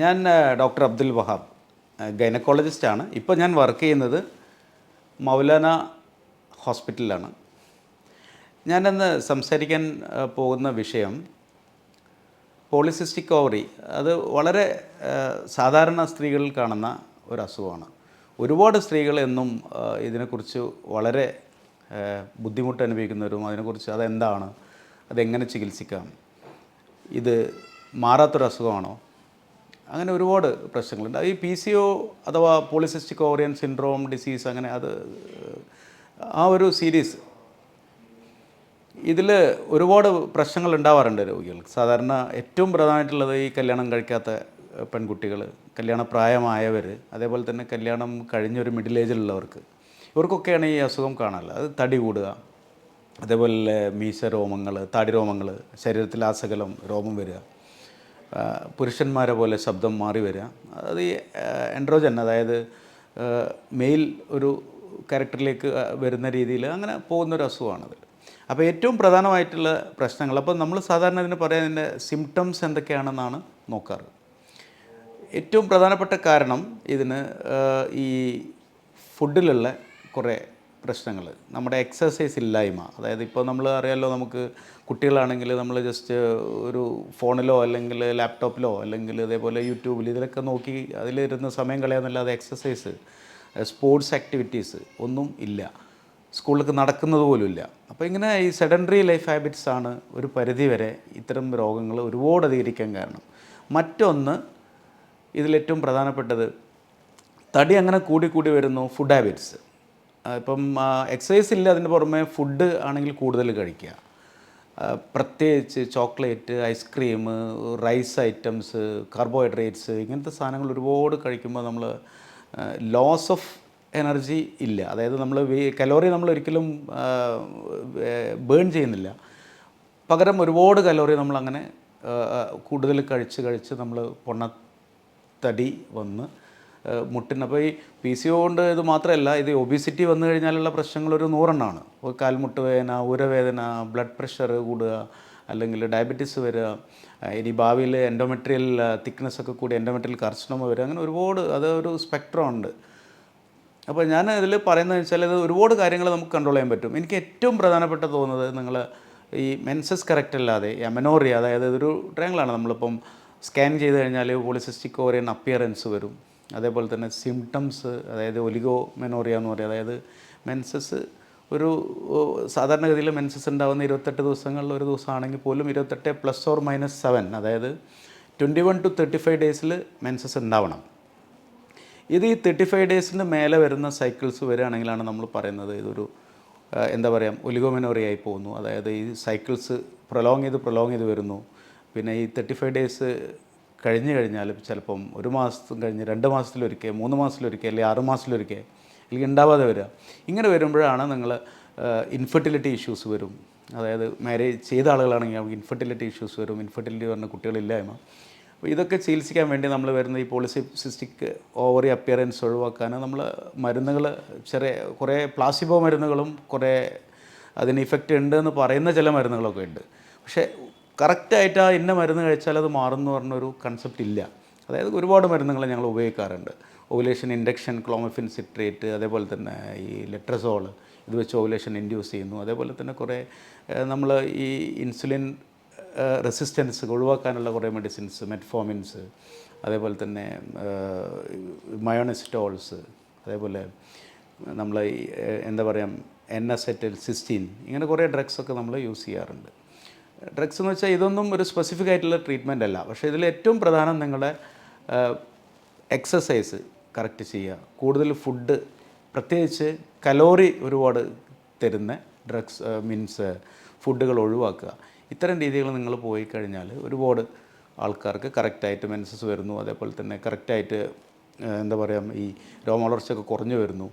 ഞാൻ ഡോക്ടർ അബ്ദുൽ വഹാബ് ഗൈനക്കോളജിസ്റ്റാണ് ഇപ്പോൾ ഞാൻ വർക്ക് ചെയ്യുന്നത് മൗലാന ഹോസ്പിറ്റലിലാണ്. ഞാനിന്ന് സംസാരിക്കാൻ പോകുന്ന വിഷയം പോളിസിസ്റ്റിക് ഓവറി. അത് വളരെ സാധാരണ സ്ത്രീകളിൽ കാണുന്ന ഒരു അസുഖമാണ് ഒരുപാട് സ്ത്രീകൾ എന്നും ഇതിനെക്കുറിച്ച് വളരെ ബുദ്ധിമുട്ട് അനുഭവിക്കുന്നവരും അതിനെക്കുറിച്ച് അതെന്താണ് അതെങ്ങനെ ചികിത്സിക്കാം ഇത് മാറാത്തൊരു അസുഖമാണോ അങ്ങനെ ഒരുപാട് പ്രശ്നങ്ങളുണ്ട്. ഈ പി സി ഒ അഥവാ പോളിസിസ്റ്റിക് ഓറിയൻ സിൻഡ്രോം ഡിസീസ് അങ്ങനെ അത് ആ ഒരു സീരീസ് ഇതിൽ ഒരുപാട് പ്രശ്നങ്ങൾ ഉണ്ടാവാറുണ്ട് രോഗികൾക്ക് സാധാരണ ഏറ്റവും പ്രധാനമായിട്ടുള്ളത് ഈ കല്യാണം കഴിക്കാത്ത പെൺകുട്ടികൾ കല്യാണ പ്രായമായവർ അതേപോലെ തന്നെ കല്യാണം കഴിഞ്ഞൊരു മിഡിൽ ഏജിലുള്ളവർക്ക് ഇവർക്കൊക്കെയാണ് ഈ അസുഖം കാണാനുള്ളത് അത് തടി കൂടുക അതേപോലെ മീശ രോമങ്ങൾ തടി രോമങ്ങൾ ശരീരത്തിൽ ആസകലം രോമം വരിക. പുരുഷന്മാരെ പോലെ ശബ്ദം മാറി വരിക. അത് ഈ എൻഡ്രോജൻ അതായത് മെയിൽ ഒരു ക്യാരക്ടറിലേക്ക് വരുന്ന രീതിയിൽ അങ്ങനെ പോകുന്നൊരു അസുഖമാണത്. അപ്പോൾ ഏറ്റവും പ്രധാനമായിട്ടുള്ള പ്രശ്നങ്ങൾ അപ്പോൾ നമ്മൾ സാധാരണ ഇതിന് പറയുന്നതിന്റെ സിംറ്റംസ് എന്തൊക്കെയാണെന്നാണ് നോക്കാറ്. ഏറ്റവും പ്രധാനപ്പെട്ട കാരണം ഇതിന് ഈ ഫുഡിലുള്ള കുറേ പ്രശ്നങ്ങൾ. നമ്മുടെ എക്സസൈസ് ഇല്ലായ്മ. അതായത് ഇപ്പോൾ നമ്മൾ അറിയാമല്ലോ നമുക്ക് കുട്ടികളാണെങ്കിൽ നമ്മൾ ജസ്റ്റ് ഒരു ഫോണിലോ അല്ലെങ്കിൽ ലാപ്ടോപ്പിലോ അല്ലെങ്കിൽ അതേപോലെ യൂട്യൂബിൽ ഇതിലൊക്കെ നോക്കി അതിലിരുന്ന് സമയം കളയാന്നല്ലാതെ എക്സസൈസ് സ്പോർട്സ് ആക്ടിവിറ്റീസ് ഒന്നും ഇല്ല. സ്കൂളിലേക്ക് നടക്കുന്നത് പോലും ഇല്ല. അപ്പോൾ ഇങ്ങനെ ഈ സെഡൻഡറി ലൈഫ് ഹാബിറ്റ്സ് ആണ് ഒരു പരിധിവരെ ഇത്തരം രോഗങ്ങൾ ഒരുപാട് അധികരിക്കാൻ കാരണം. മറ്റൊന്ന് ഇതിലേറ്റവും പ്രധാനപ്പെട്ടത് തടി അങ്ങനെ കൂടി കൂടി വരുന്നു ഫുഡ് ഹാബിറ്റ്സ് ഇപ്പം എക്സസൈസ് ഇല്ല അതിന് പുറമെ ഫുഡ് ആണെങ്കിൽ കൂടുതൽ കഴിക്കുക. പ്രത്യേകിച്ച് chocolate ice cream rice items carbohydrates ഇങ്ങനത്തെ സാധനങ്ങൾ ഒരുപാട് കഴിക്കുമ്പോൾ നമ്മൾ ലോസ് ഓഫ് എനർജി ഇല്ല. അതായത് നമ്മൾ കലോറി നമ്മൾ ഒരിക്കലും ബേൺ ചെയ്യുന്നില്ല. പകരം ഒരുപാട് കലോറി നമ്മളങ്ങനെ അങ്ങനെ കൂടുതൽ കഴിച്ച് കഴിച്ച് നമ്മൾ പൊണ്ണത്തടി വന്ന് മുട്ടിന്. അപ്പോൾ ഈ പി സി ഒ കൊണ്ട് ഇത് മാത്രമല്ല ഇത് ഒബിസിറ്റി വന്നു കഴിഞ്ഞാലുള്ള പ്രശ്നങ്ങൾ ഒരു നൂറെണ്ണമാണ് കാൽമുട്ട് വേദന ഉരവേദന ബ്ലഡ് പ്രഷർ കൂടുക അല്ലെങ്കിൽ ഡയബറ്റീസ് വരിക ഇനി ഭാവിയിൽ എൻഡോമെട്രിയൽ തിക്നെസ് ഒക്കെ കൂടി എൻഡോമെട്രിയൽ കർശനമ വരിക അങ്ങനെ ഒരുപാട് അത് ഒരു സ്പെക്ട്രം ഉണ്ട്. അപ്പോൾ ഞാൻ ഇതിൽ പറയുന്നത് വെച്ചാൽ ഇത് ഒരുപാട് കാര്യങ്ങൾ നമുക്ക് കൺട്രോൾ ചെയ്യാൻ പറ്റും. എനിക്ക് ഏറ്റവും പ്രധാനപ്പെട്ട തോന്നുന്നത് നിങ്ങൾ ഈ മെൻസസ് കറക്റ്റ് അല്ലാതെ എമനോറിയ അതായത് ഇതൊരു ട്രയങ്കിളാണ് നമ്മളിപ്പം സ്കാൻ ചെയ്ത് കഴിഞ്ഞാൽ പോളിസിസ്റ്റിക് ഓറിയൻ അപ്പിയറൻസ് വരും. അതേപോലെ തന്നെ സിംറ്റംസ് അതായത് ഒലിഗോ മെനോറിയ എന്ന് പറയും. അതായത് മെൻസസ് ഒരു സാധാരണഗതിയിൽ മെൻസസ് ഉണ്ടാകുന്ന ഇരുപത്തെട്ട് ദിവസങ്ങളിൽ ഒരു ദിവസമാണെങ്കിൽ പോലും ഇരുപത്തെട്ട് പ്ലസ് ഓർ മൈനസ് സെവൻ അതായത് twenty one to thirty five ഡേയ്സിൽ മെൻസസ് ഉണ്ടാവണം. ഇത് ഈ തേർട്ടി ഫൈവ് ഡേയ്സിന് മേലെ വരുന്ന സൈക്കിൾസ് വരികയാണെങ്കിലാണ് നമ്മൾ പറയുന്നത് ഇതൊരു എന്താ പറയുക ഒലിഗോമെനോറിയായി പോകുന്നു. അതായത് ഈ സൈക്കിൾസ് പ്രൊലോങ് ചെയ്ത് പ്രൊലോങ് ചെയ്ത് വരുന്നു. പിന്നെ ഈ തേർട്ടി ഫൈവ് ഡേയ്സ് കഴിഞ്ഞ് കഴിഞ്ഞാൽ ചിലപ്പം ഒരു മാസം കഴിഞ്ഞ് രണ്ട് മാസത്തിലൊരിക്കൽ മൂന്ന് മാസത്തിലൊരിക്കൽ അല്ലെങ്കിൽ ആറ് മാസത്തിലൊരിക്കൽ അല്ലെങ്കിൽ ഉണ്ടാവാതെ വരിക. ഇങ്ങനെ വരുമ്പോഴാണ് നിങ്ങൾ ഇൻഫെർട്ടിലിറ്റി ഇഷ്യൂസ് വരും. അതായത് മാരേജ് ചെയ്ത ആളുകളാണെങ്കിൽ നമുക്ക് ഇൻഫെർട്ടിലിറ്റി ഇഷ്യൂസ് വരും ഇൻഫെർട്ടിലിറ്റി പറഞ്ഞ കുട്ടികളില്ലായ്മ. അപ്പോൾ ഇതൊക്കെ ചികിത്സിക്കാൻ വേണ്ടി നമ്മൾ വരുന്ന ഈ പോളിസി സിസ്റ്റിക് ഓവറി അപ്പിയറൻസ് ഒഴിവാക്കാൻ നമ്മൾ മരുന്നുകൾ ചെറിയ കുറേ പ്ലാസിബോ മരുന്നുകളും കുറേ അതിന് ഇഫക്റ്റ് ഉണ്ട് എന്ന് പറയുന്ന ചില മരുന്നുകളൊക്കെ ഉണ്ട്. പക്ഷേ കറക്റ്റായിട്ട് ആ ഇന്ന മരുന്ന് കഴിച്ചാൽ അത് മാറുമെന്ന് പറഞ്ഞൊരു കൺസെപ്റ്റ് ഇല്ല. അതായത് ഒരുപാട് മരുന്നുകൾ ഞങ്ങൾ ഉപയോഗിക്കാറുണ്ട്. ഓവുലേഷൻ ഇൻഡക്ഷൻ ക്ലോമഫിൻ സിട്രേറ്റ് അതേപോലെ തന്നെ ഈ ലെട്രസോൾ ഇത് വെച്ച് ഓവുലേഷൻ ഇൻഡ്യൂസ് ചെയ്യുന്നു. അതേപോലെ തന്നെ കുറേ നമ്മൾ ഈ ഇൻസുലിൻ റെസിസ്റ്റൻസ് ഒഴിവാക്കാനുള്ള കുറേ മെഡിസിൻസ് മെറ്റ്ഫോമിൻസ് അതേപോലെ തന്നെ മയോണസ്റ്റോൾസ് അതേപോലെ നമ്മൾ എന്താ പറയുക എൻ അസെറ്റൽ സിസ്റ്റീൻ ഇങ്ങനെ കുറേ ഡ്രഗ്സൊക്കെ നമ്മൾ യൂസ് ചെയ്യാറുണ്ട്. ഡ്രഗ്സ് എന്ന് വെച്ചാൽ ഇതൊന്നും ഒരു സ്പെസിഫിക് ആയിട്ടുള്ള ട്രീറ്റ്മെന്റ് അല്ല. പക്ഷേ ഇതിൽ ഏറ്റവും പ്രധാനം നിങ്ങളുടെ എക്സസൈസ് കറക്റ്റ് ചെയ്യുക. കൂടുതൽ ഫുഡ് പ്രത്യേകിച്ച് കലോറി ഒരുപാട് തരുന്ന ഡ്രഗ്സ് മീൻസ് ഫുഡുകൾ ഒഴിവാക്കുക. ഇത്തരം രീതികൾ നിങ്ങൾ പോയി കഴിഞ്ഞാൽ ഒരുപാട് ആൾക്കാർക്ക് കറക്റ്റായിട്ട് മെൻസസ് വരുന്നു. അതേപോലെ തന്നെ കറക്റ്റായിട്ട് എന്താ പറയുക ഈ രോമവളർച്ചയൊക്കെ കുറഞ്ഞു വരുന്നു.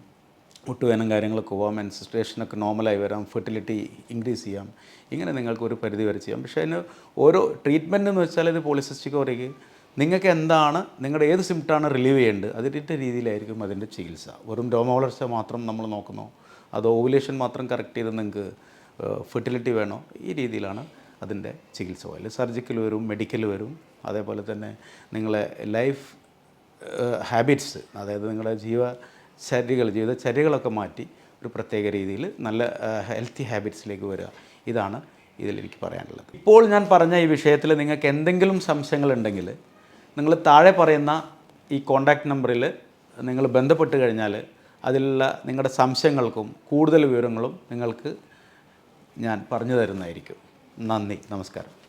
മുട്ടുവേനം കാര്യങ്ങളൊക്കെ പോവാം മെൻസ്ട്രേഷനൊക്കെ നോർമലായി വരാം ഫെർട്ടിലിറ്റി ഇൻക്രീസ് ചെയ്യാം ഇങ്ങനെ നിങ്ങൾക്ക് ഒരു പരിധി വരെ ചെയ്യാം. പക്ഷേ അതിന് ഓരോ ട്രീറ്റ്മെന്റ് എന്ന് വെച്ചാൽ ഇത് പോളിസിസ്റ്റിക് ഓവറിക്ക് നിങ്ങൾക്ക് എന്താണ് നിങ്ങളുടെ ഏത് സിംറ്റാണ് റിലീവ് ചെയ്യേണ്ടത് അതിന്റെ രീതിയിലായിരിക്കും അതിന്റെ ചികിത്സ. വെറും രോമവളർച്ച മാത്രം നമ്മൾ നോക്കുന്നു. അതോ ഓവുലേഷൻ മാത്രം കറക്റ്റ് ചെയ്ത് നിങ്ങൾക്ക് ഫെർട്ടിലിറ്റി വേണോ? ഈ രീതിയിലാണ് അതിന്റെ ചികിത്സ പോയത് സർജിക്കൽ വരും മെഡിക്കൽ വരും. അതേപോലെ തന്നെ നിങ്ങളെ ലൈഫ് ഹാബിറ്റ്സ് അതായത് നിങ്ങളുടെ ജീവചര്യകൾ ജീവിതചര്യകളൊക്കെ മാറ്റി ഒരു പ്രത്യേക രീതിയിൽ നല്ല ഹെൽത്തി ഹാബിറ്റ്സിലേക്ക് വരിക. ഇതാണ് ഇതിൽ എനിക്ക് പറയാനുള്ളത്. ഇപ്പോൾ ഞാൻ പറഞ്ഞ ഈ വിഷയത്തിൽ നിങ്ങൾക്ക് എന്തെങ്കിലും സംശയങ്ങളുണ്ടെങ്കിൽ നിങ്ങൾ താഴെ പറയുന്ന ഈ കോണ്ടാക്ട് നമ്പറിൽ നിങ്ങൾ ബന്ധപ്പെട്ട് കഴിഞ്ഞാൽ അതിലുള്ള നിങ്ങളുടെ സംശയങ്ങൾക്കും കൂടുതൽ വിവരങ്ങളും നിങ്ങൾക്ക് ഞാൻ പറഞ്ഞു തരുന്നതായിരിക്കും. നന്ദി. നമസ്കാരം.